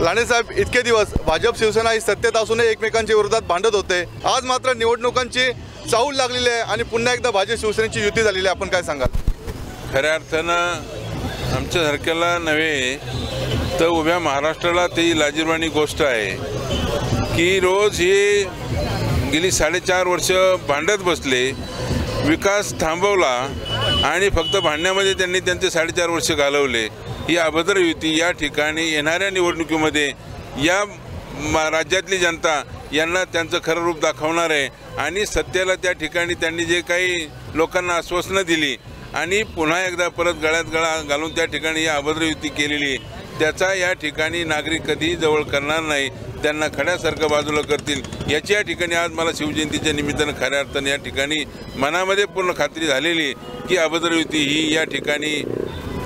लांडेसाहेब इतके दिवस भाजप शिवसेना ही सत्तेत असूनही एकमेकांच्या विरोधात भांडत होते. आज मात्र निवडणुकांची चाहूल लागलेली आहे आणि पुन्हा एकदा भाजप शिवसेनेची युती झालेली आहे. आपण काय सांगाल? खऱ्या अर्थानं आमच्यासारख्याला नव्हे तर उभ्या महाराष्ट्राला ती लाजीरवाणी गोष्ट आहे की रोज हे गेली साडेचार वर्ष भांडत बसले विकास थांबवला आणि फक्त भांडण्यामध्ये त्यांनी त्यांचे साडेचार वर्ष घालवले. ही अभद्र युती या ठिकाणी येणाऱ्या निवडणुकीमध्ये या म- राज्यातली जनता यांना त्यांचं खरं रूप दाखवणार आहे. आणि सत्तेला त्या ठिकाणी त्यांनी जे काही लोकांना आश्वासनं दिली आणि पुन्हा एकदा परत गळ्यात गळा घालून त्या ठिकाणी या अभद्र युती केलेली आहे त्याचा या ठिकाणी नागरिक कधीही जवळ करणार नाही. त्यांना खड्यासारखं बाजूला करतील. याची या ठिकाणी आज मला शिवजयंतीच्या निमित्तानं खऱ्या अर्थाने या ठिकाणी मनामध्ये पूर्ण खात्री झालेली आहे की अभद्र युती ही या ठिकाणी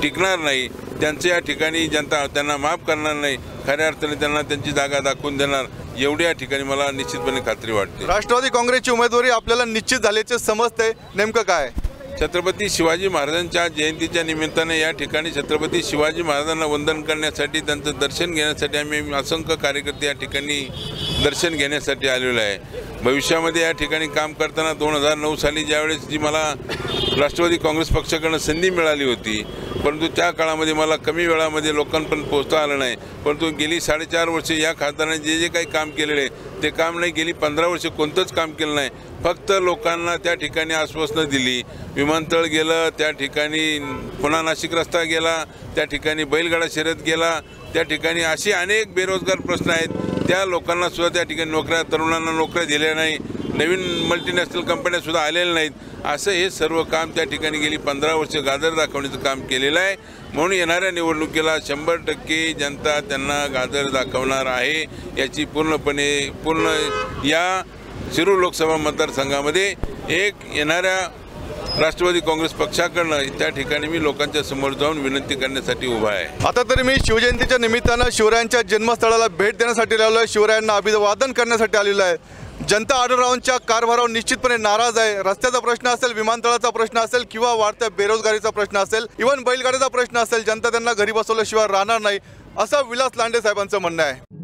टिकणार नाही. त्यांचं या ठिकाणी जनता त्यांना माफ करणार नाही. खऱ्या अर्थाने त्यांना त्यांची जागा दाखवून देणार. एवढी या ठिकाणी मला निश्चितपणे खात्री वाटते. राष्ट्रवादी काँग्रेसची उमेदवारी आपल्याला निश्चित झाल्याचे समजते नेमकं काय? छत्रपती शिवाजी महाराजांच्या जयंतीच्या निमित्ताने या ठिकाणी छत्रपती शिवाजी महाराजांना वंदन करण्यासाठी त्यांचं दर्शन घेण्यासाठी आम्ही असंख्य कार्यकर्ते या ठिकाणी दर्शन घेण्यासाठी आलेलो आहे. भविष्यामध्ये या ठिकाणी काम करताना दोन हजार नऊ साली ज्यावेळेस जी मला राष्ट्रवादी काँग्रेस पक्षाकडनं संधी मिळाली होती परंतु त्या काळामध्ये मला कमी वेळामध्ये लोकांपर्यंत पोहोचता आलं नाही. परंतु गेली साडेचार वर्षे या खासदारांनी जे जे काही काम केलेले आहे ते काम नाही गेली पंधरा वर्षे कोणतंच काम केलं नाही. फक्त लोकांना त्या ठिकाणी आश्वासनं दिली. विमानतळ गेलं त्या ठिकाणी पुन्हा नाशिक रस्ता गेला त्या ठिकाणी बैलगाडा शर्यत गेला त्या ठिकाणी असे अनेक बेरोजगार प्रश्न आहेत. त्या लोकांना सुद्धा त्या ठिकाणी नोकऱ्या तरुणांना नोकऱ्या दिल्या नाही. नवीन मल्टीनॅशनल कंपन्यासुद्धा आलेल्या नाहीत. असं हे सर्व काम त्या ठिकाणी गेली पंधरा वर्ष गाजर दाखवण्याचं काम केलेलं आहे. म्हणून येणाऱ्या निवडणुकीला शंभर टक्के जनता त्यांना गाजर दाखवणार आहे याची पूर्णपणे पूर्ण या शिरूर लोकसभा मतदारसंघामध्ये एक येणाऱ्या राष्ट्रवादी काँग्रेस पक्षाकडनं त्या ठिकाणी मी लोकांच्या समोर जाऊन विनंती करण्यासाठी उभा आहे. आता तरी मी शिवजयंतीच्या निमित्तानं शिवरायांच्या जन्मस्थळाला भेट देण्यासाठी आलेलो आहे. शिवरायांना अभिवादन करण्यासाठी आलेलो आहे. जनता आढळरावांच्या कारभारावर निश्चितपणे नाराज आहे. रस्त्याचा प्रश्न असेल विमानतळाचा प्रश्न असेल किंवा वाढत्या बेरोजगारीचा प्रश्न असेल इव्हन बैलगाडीचा प्रश्न असेल जनता त्यांना घरी बसवल्याशिवाय राहणार नाही असं विलास लांडे साहेबांचं म्हणणं आहे.